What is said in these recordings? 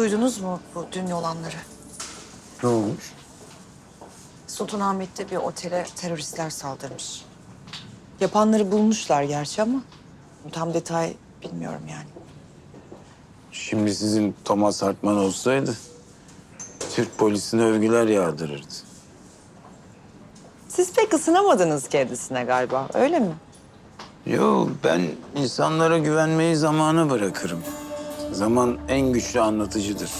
Duydunuz mu bu dün olanları? Ne olmuş? Sultanahmet'te bir otele teröristler saldırmış. Yapanları bulmuşlar gerçi ama tam detay bilmiyorum yani. Şimdi sizin Thomas Hartman olsaydı Türk polisine övgüler yağdırırdı. Siz pek ısınamadınız kendisine galiba, öyle mi? Yo ben insanlara güvenmeyi zamana bırakırım. Zaman en güçlü anlatıcıdır.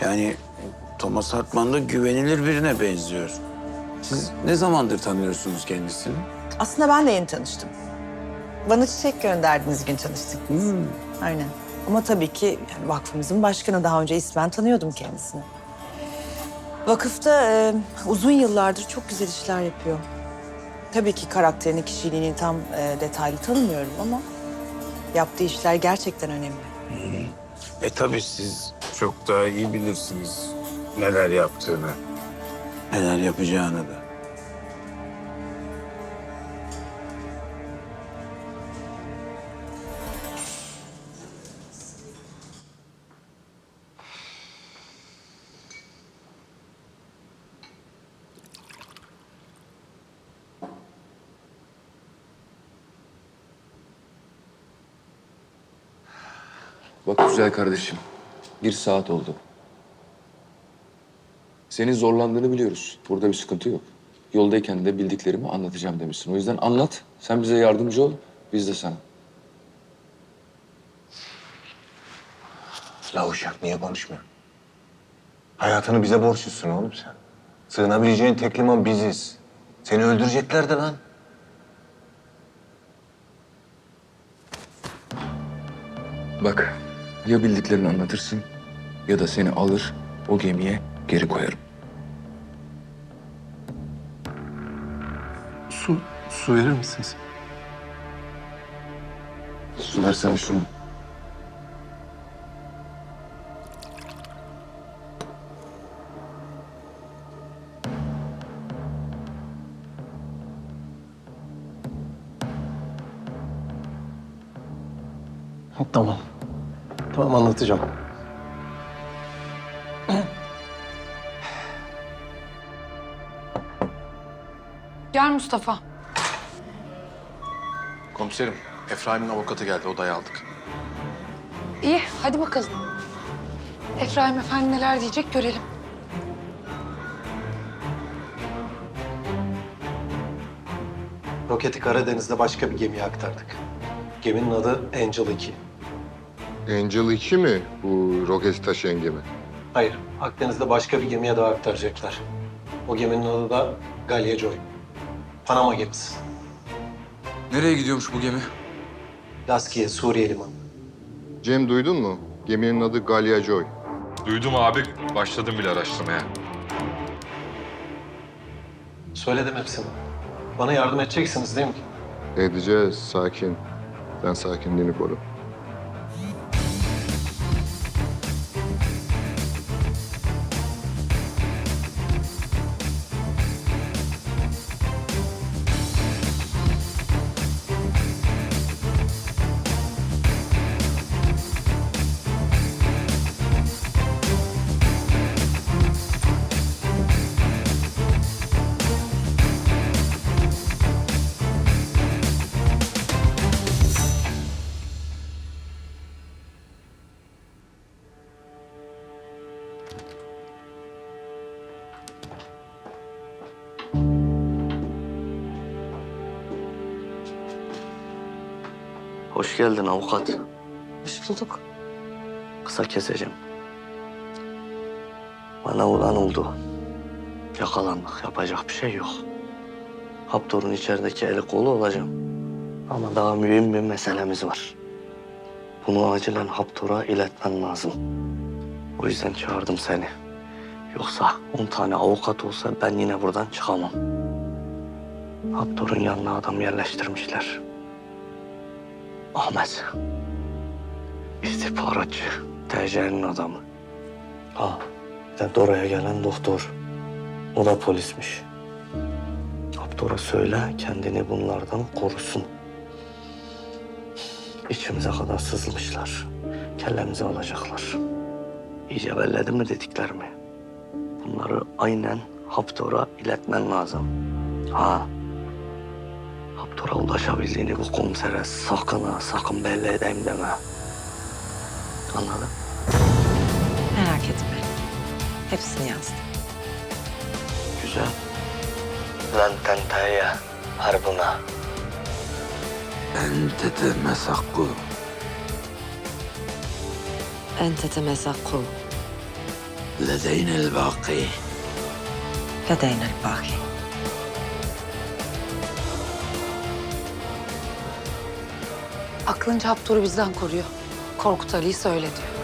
Yani Thomas Hartman da güvenilir birine benziyor. Siz ne zamandır tanıyorsunuz kendisini? Aslında ben de yeni tanıştım. Bana çiçek gönderdiniz gün tanıştık. Aynen. Ama tabii ki yani vakfımızın başkanı daha önce ismen tanıyordum kendisini. Vakıfta e, uzun yıllardır çok güzel işler yapıyor. Tabii ki karakterini, kişiliğini tam e, detaylı tanımıyorum ama yaptığı işler gerçekten önemli. E tabii siz çok daha iyi bilirsiniz neler yaptığını, neler yapacağını da. Bak güzel kardeşim. Bir saat oldu. Senin zorlandığını biliyoruz. Burada bir sıkıntı yok. Yoldayken de bildiklerimi anlatacağım demişsin. O yüzden anlat. Sen bize yardımcı ol. Biz de sana. La uşak niye konuşmuyor? Hayatını bize borçlusun oğlum sen. Sığınabileceğin tek liman biziz. Seni öldürecekler de lan. Bak ya bildiklerini anlatırsın ya da seni alır o gemiye geri koyarım. Su, su verir misiniz? Su versene şunu. Tamam. Tamam anlatacağım. Gel Mustafa. Komiserim, Efraim'in avukatı geldi. Odaya aldık. İyi, hadi bakalım. Efraim Efendi neler diyecek görelim. Roketi Karadeniz'de başka bir gemiye aktardık. Geminin adı Angel 2. Angel 2 mi bu roket taşıyan gemi? Hayır, Akdeniz'de başka bir gemiye daha aktaracaklar. O geminin adı da Galya Joy. Panama gemisi. Nereye gidiyormuş bu gemi? Laskiye, Suriye limanı. Cem duydun mu? Geminin adı Galya Joy. Duydum abi. Başladım bile araştırmaya. Söyledim hepsini. Bana yardım edeceksiniz değil mi? Edeceğiz, sakin. Sen sakinliğini koru. Hoş geldin avukat. Hoş bulduk. Kısa keseceğim. Bana olan oldu. Yakalandık. Yapacak bir şey yok. Haptor'un içerideki eli kolu olacağım. Ama daha mühim bir meselemiz var. Bunu acilen Haptor'a iletmen lazım. O yüzden çağırdım seni. Yoksa on tane avukat olsa ben yine buradan çıkamam. Haptor'un yanına adam yerleştirmişler. Ahmet. İstihbaratçı. TC'nin adamı. Ha, bir de Dora'ya gelen doktor. O da polismiş. Doktora söyle kendini bunlardan korusun. İçimize kadar sızmışlar. kellemizi alacaklar. İyice belledi mi dediklerimi? Bunları aynen Haptor'a iletmen lazım. Ha. Haptor'a ulaşabildiğini bu komisere sakın ha sakın belli edeyim deme. Anladın? Merak etme. Hepsini yazdım. Güzel. Lan tenteye, harbına. Ente temesakku. أنت تمسكوا Ledeyne el baki. لدينا الباقي Aklınca Haptor'u bizden koruyor. Korkut Ali'yi söyle diyor.